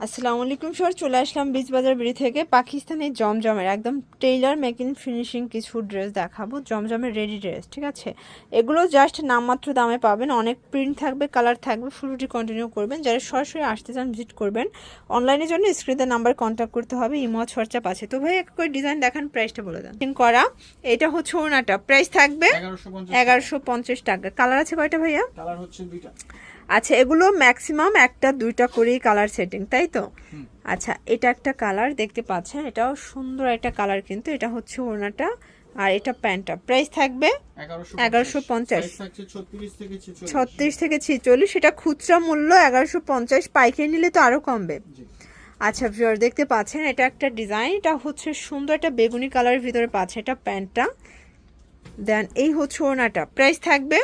আসসালামু আলাইকুম স্যার চলে আসলাম বীজ বাজার বিড়ি থেকে। পাকিস্তানি জমজমের একদম টেইলার মেকিং ফিনিশিং কিছু ড্রেস দেখাবো। জমজমের রেডি ড্রেস ঠিক আছে? এগুলো জাস্ট নামমাত্র দামে পাবেন। অনেক প্রিন্ট থাকবে কালার থাকবে ফুলটি কন্টিনিউ করবেন। যারা সরাসরি আসতে চান ভিজিট করবেন। অনলাইনের জন্য স্ক্রিনের নাম্বার কন্ট্যাক্ট করতে হবে ইমো হোয়াটসঅ্যাপ আছে। তো ভাই এক করে ডিজাইন দেখান প্রাইসটা বলে দেন। করা এটা হচ্ছে ওনাটা। প্রাইস থাকবে এগারোশো পঞ্চাশ এগারোশো পঞ্চাশ টাকা। কালার আছে কয়টা ভাইয়া? কালার হচ্ছে দুইটা। আচ্ছা এগুলো ম্যাক্সিমাম একটা দুইটা করেই কালার সেটিং তাই তো? আচ্ছা এটা একটা কালার দেখতে পাচ্ছেন এটাও সুন্দর একটা কালার কিন্তু এটা হচ্ছে ওড়নাটা আর এটা প্যান্টটা। প্রাইস থাকবে এগারোশো পঞ্চাশ। ছত্রিশ থেকে ছেচল্লিশ। সেটা খুচরা মূল্য এগারোশো পঞ্চাশ পাইকারি নিলে তো আরও কমবে। আচ্ছা ভিউয়ার দেখতে পাচ্ছেন এটা একটা ডিজাইন এটা হচ্ছে সুন্দর একটা বেগুনি কালারের ভিতরে পাচ্ছে এটা প্যান্টটা। দেন এই হচ্ছে ওনাটা প্রাইস থাকবে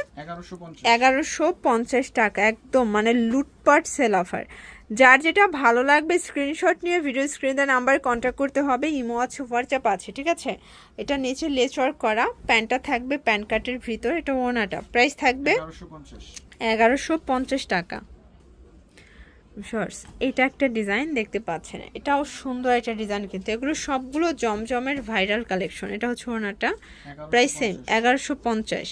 এগারোশো পঞ্চাশ। টাকা একদম মানে লুটপাট সেল অফার যার যেটা ভালো লাগবে স্ক্রিনশট নিয়ে ভিডিও স্ক্রিনে নাম্বারে কন্ট্যাক্ট করতে হবে ইমো আছে হোয়াটসঅ্যাপ আছে ঠিক আছে? এটা নিচে লেস ওয়ার্ক করা প্যান্টটা থাকবে প্যান কাটের ভিতর এটা ওনাটা প্রাইস থাকবে এগারোশো পঞ্চাশ টাকা। শর্টস এটা একটা ডিজাইন দেখতে পাচ্ছেন। এটাও সুন্দর একটা ডিজাইন কিন্তু। এগুলো সবগুলো জমজমের ভাইরাল কালেকশন এটা হচ্ছে ওনাটা প্রাইস সেম এগারোশো পঞ্চাশ।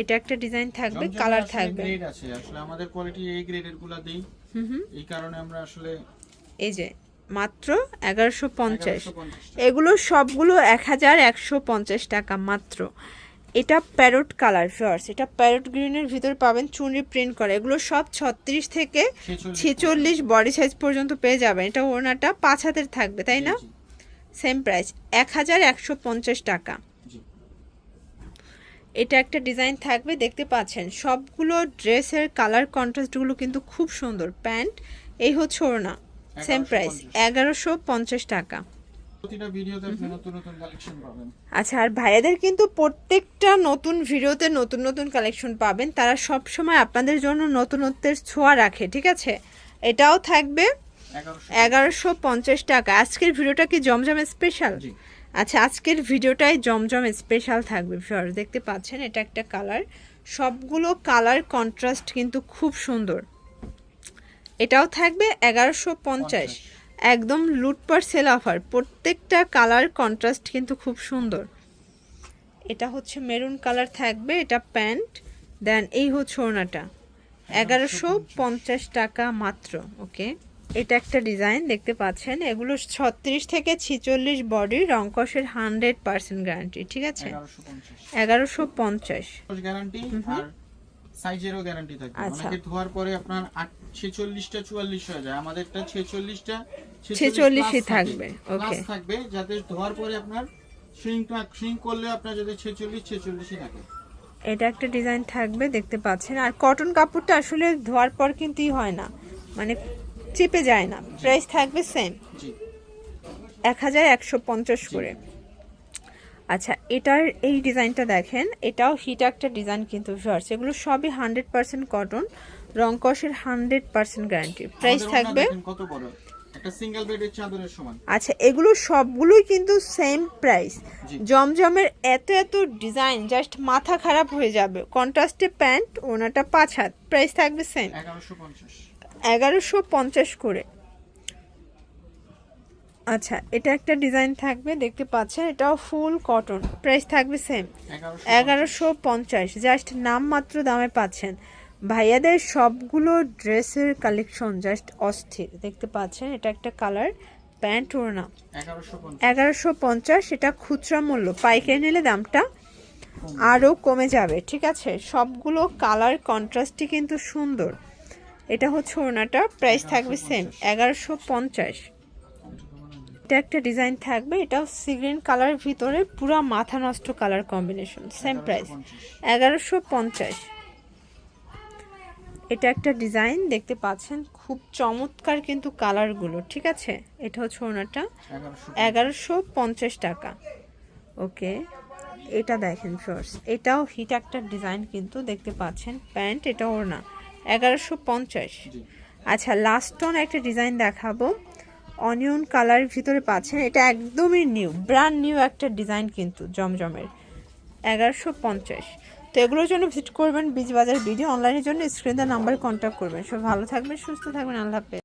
এটা একটা ডিজাইন থাকবে কালার থাকবে। আছে। আসলে আমাদের কোয়ালিটি এই গ্রেডেরগুলা দেই। এই কারণে আমরা আসলে এই যে মাত্র এগারোশো পঞ্চাশ। এগুলো সবগুলো এক হাজার একশো পঞ্চাশ টাকা মাত্র। এটা প্যারট কালার ফিয়ার্স এটা প্যারট গ্রিনের ভিতর পাবেন চুনরি প্রিন্ট করা। এগুলো সব ছত্রিশ থেকে ছেচল্লিশ বডি সাইজ পর্যন্ত পেয়ে যাবেন। এটা ওনাটা পাঁচ হাতের থাকবে তাই না? সেম প্রাইস এক হাজার একশো পঞ্চাশ টাকা। এটা একটা ডিজাইন থাকবে দেখতে পাচ্ছেন। সবগুলো ড্রেসের কালার কন্ট্রাস্টগুলো কিন্তু খুব সুন্দর। প্যান্ট এই হচ্ছে ওড়না। সেম প্রাইস 1150 এগারোশো পঞ্চাশ টাকা। প্রতিটা ভিডিওতে আপনি নতুন নতুন কালেকশন পাবেন। আচ্ছা আর ভাইয়াদের কিন্তু প্রত্যেকটা নতুন ভিডিওতে নতুন নতুন কালেকশন পাবেন। তারা সব সময় আপনাদের জন্য নতুনত্বের ছোঁয়া রাখে ঠিক আছে? এটাও থাকবে এগারোশো পঞ্চাশ। টাকা। আজকের ভিডিওটা কি জমজম স্পেশাল আচ্ছা আজকের ভিডিওটাই জমজম স্পেশাল থাকবে ফিওর দেখতে পাচ্ছেন এটা একটা কালার সবগুলো কালার কন্ট্রাস্ট কিন্তু খুব সুন্দর। এটাও থাকবে এগারোশো পঞ্চাশ। একদম লুটপার সেল অফার প্রত্যেকটা কালার কন্ট্রাস্ট কিন্তু খুব সুন্দর। এটা হচ্ছে মেরুন কালার থাকবে এটা প্যান্ট দেন এই হচ্ছে ওড়নাটা। এগারোশো পঞ্চাশ টাকা মাত্র ওকে এটা একটা ডিজাইন দেখতে পাচ্ছেন? এগুলো ছত্রিশ থেকে ছিচল্লিশ বডি রংকসের হান্ড্রেড পার্সেন্ট গ্যারান্টি ঠিক আছে? এগারোশো পঞ্চাশ। গ্যারান্টি সাইজেরও গ্যারান্টি থাকে। অনেকে ধোয়ার পরে আপনার আট- ছেচল্লিশটা চুয়াল্লিশ হয়ে যায়। আমাদেরটা ছেচল্লিশটা ছেচল্লিশই থাকবে, okay. থাকবে যাতে ধোয়ার পরে আপনার শ্রিঙ্ক শ্রিঙ্ক করলে আপনার যদি ছেচল্লিশ ছেচল্লিশই থাকে। এটা একটা ডিজাইন থাকবে দেখতে পাচ্ছেন। আর কটন কাপড়টা আসলে ধোয়ার পর কিন্তুই হয় না। মানে চেপে যায় না। প্রাইস থাকবে সেম জি। এক হাজার একশো পঞ্চাশ করে। আচ্ছা এটার এই ডিজাইনটা দেখেন এটাও হিট একটা ডিজাইন কিন্তু ভিউয়ার্স এগুলো সবই হান্ড্রেড পার্সেন্ট কটন রংকসের হান্ড্রেড পার্সেন্ট গ্যারান্টি প্রাইস থাকবে কত বড়। আচ্ছা এগুলো সবগুলোই কিন্তু সেম প্রাইস জমজমের এত এত ডিজাইন জাস্ট মাথা খারাপ হয়ে যাবে। কন্ট্রাস্টে প্যান্ট ওনাটা পাঁচ হাত। প্রাইস থাকবে সেম এগারোশো পঞ্চাশ করে। আচ্ছা এটা একটা ডিজাইন থাকবে দেখতে পাচ্ছেন এটাও ফুল কটন প্রাইস থাকবে সেম এগারোশো পঞ্চাশ। জাস্ট নাম মাত্র দামে পাচ্ছেন। ভাইয়াদের সবগুলো ড্রেসের কালেকশন জাস্ট অস্থির দেখতে পাচ্ছেন এটা একটা কালার প্যান্ট ওড়না। এগারোশো পঞ্চাশ। এগারোশো পঞ্চাশ এটা খুচরা মূল্য পাইকারি নিলে দামটা আরও কমে যাবে ঠিক আছে? সবগুলো কালার কন্ট্রাস্টই কিন্তু সুন্দর। এটা হচ্ছে ওনাটা প্রাইস থাকবে সেম এগারোশো পঞ্চাশ। এটা একটা ডিজাইন থাকবে এটাও সিগ্রিন কালারের ভিতরে পুরো মাথা নষ্ট কালার কম্বিনেশন সেম প্রাইস এগারোশো পঞ্চাশ। এটা একটা ডিজাইন দেখতে পাচ্ছেন খুব চমৎকার কিন্তু কালারগুলো ঠিক আছে? এটা হচ্ছে ওনাটা এগারোশো পঞ্চাশ। টাকা। ওকে এটা দেখেন ফ্রস এটাও হিট একটা ডিজাইন কিন্তু দেখতে পাচ্ছেন প্যান্ট এটা ওর না এগারোশো পঞ্চাশ। আচ্ছা লাস্ট অন একটা ডিজাইন দেখাবো। অনিয়ন কালারের ভিতরে পাচ্ছেন এটা একদমই নিউ ব্র্যান্ড নিউ একটা ডিজাইন কিন্তু, জমজমের, এগারোশো পঞ্চাশ। তো এগুলোর জন্য ভিজিট করবেন বীজ বাজার ভিডিও অনলাইনের জন্য স্ক্রিন স্ক্রিনে নাম্বার কন্ট্যাক্ট করবেন। সব ভালো থাকবেন, সুস্থ থাকবেন, আল্লাহ হাফেজ।